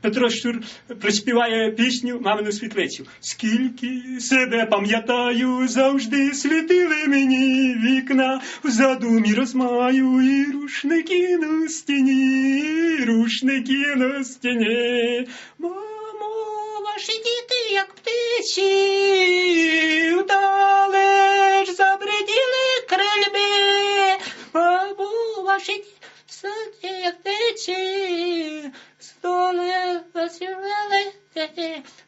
Петро Щур приспіває пісню Мамину світлицю. Скільки себе пам'ятаю, завжди світили мені вікна, в задумі розмаю і рушники на стіні, рушники на стіні. Мамо, ваші діти, як птичі, вдалеч забриділи крильби. Мамо, ваші діти, як птичі, столи засівали.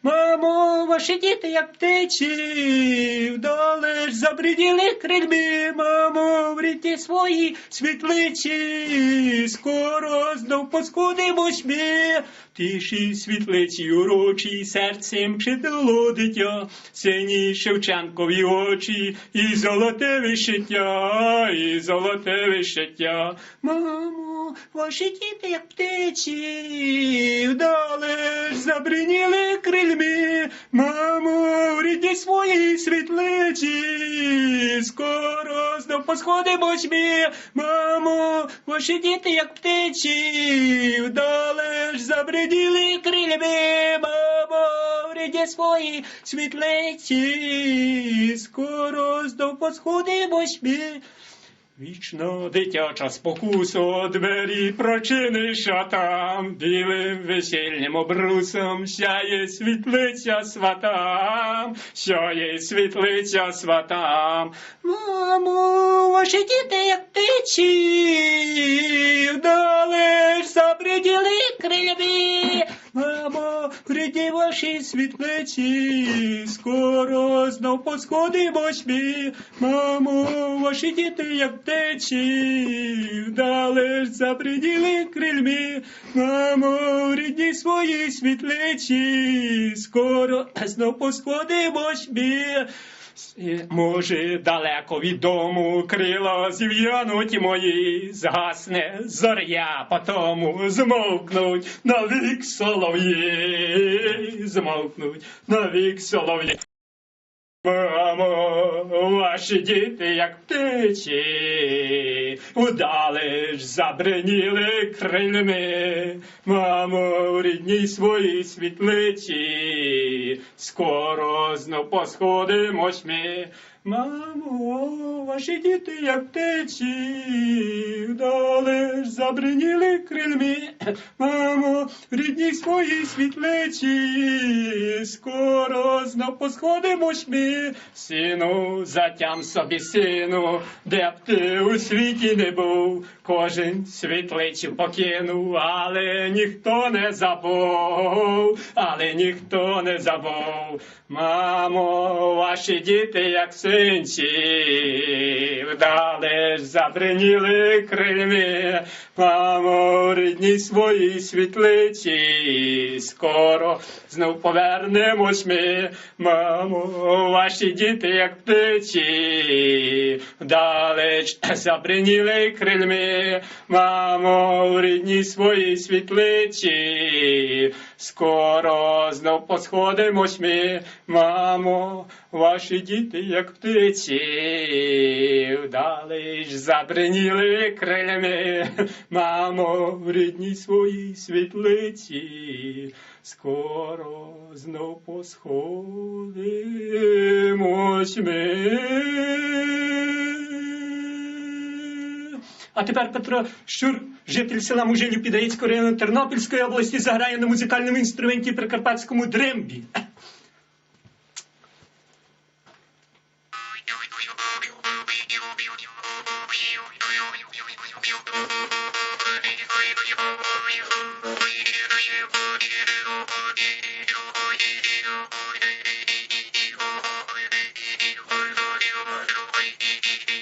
Мамо, ваші діти, як птичі, вдалеч забриділи крильби, мамо, в ріті свої світличі, скоро знов поскудимось ми. Тиші світлиці урочі, серцем читало дитя, сині Шевченкові очі, і золоте вишиття, і золоте вишиття. Мамо, ваші діти, як птичі, вдалеч забриніли крильми, мамо, в рідні своїй світличі, скоро знов посходимось ми, мамо, ваші діти, як птичі, вдалеч забриділи крильми, мамо, в рідні своїй світлиці, скоро знов посходимось ми. Вічно дитяча спокуса, двері прочиниш, а там білим весільним обрусом сяє світлиця сватам, сяє світлиця сватам. Мамо, ваші діти, як птичі, вдалеч забриділи крильми. Мамо, прийди ваші світлиці, скоро знов посходимось ми. Мамо, ваші діти, як птичі, вдалеч забриділи крильми. Мамо, рідні свої світличі, скоро знов посходимось ми. Може, далеко від дому крила зів'януть мої, згасне зоря, потому змовкнуть навік солов'ї, змовкнуть навік солов'ї. Мамо, ваші діти, як птичі, удалеч забриніли крильми. Мамо, в рідній своїй світличі, скоро знов посходимось ми. Мамо, ваші діти, як птичі, вдалеч забриніли крильми. Мамо, в рідній своїй світличі, скоро знов посходимось ми. Сину, затям собі сину, де б ти у світі не був, кожен світличу покинув, але ніхто не забув, але ніхто не забув. Мамо, ваші діти, як синці, вдалеч забриніли крильми, мамо, в рідній своїй світлиці, скоро знов повернемось ми, мамо, ваші діти, як птичі, вдалеч забриніли крильми, мамо, в рідній своїй світлиці, скоро знов посходимось ми, мамо, ваші діти, як птиці, вдалеч забриніли крильми, мамо, в рідній своїй світлиці, скоро знов посходимось ми. А тепер Петро Щур, житель села Мужинів Підаїцького району Тернопільської області, заграє на музикальному інструменті Прикарпатському дрембі. Thank you.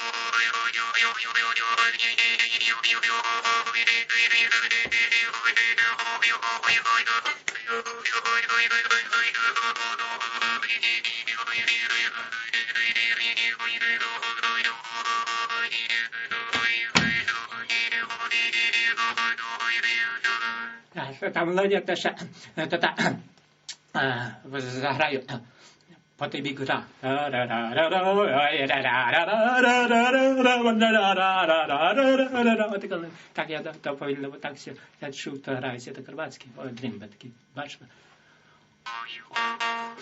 там, ну, нет, это, это, это, พอตีบีกูตา так, так я то повільно так ще я чув, то грається та карбацький, ой, дрімба такий, бачите? Ой, ой, ой,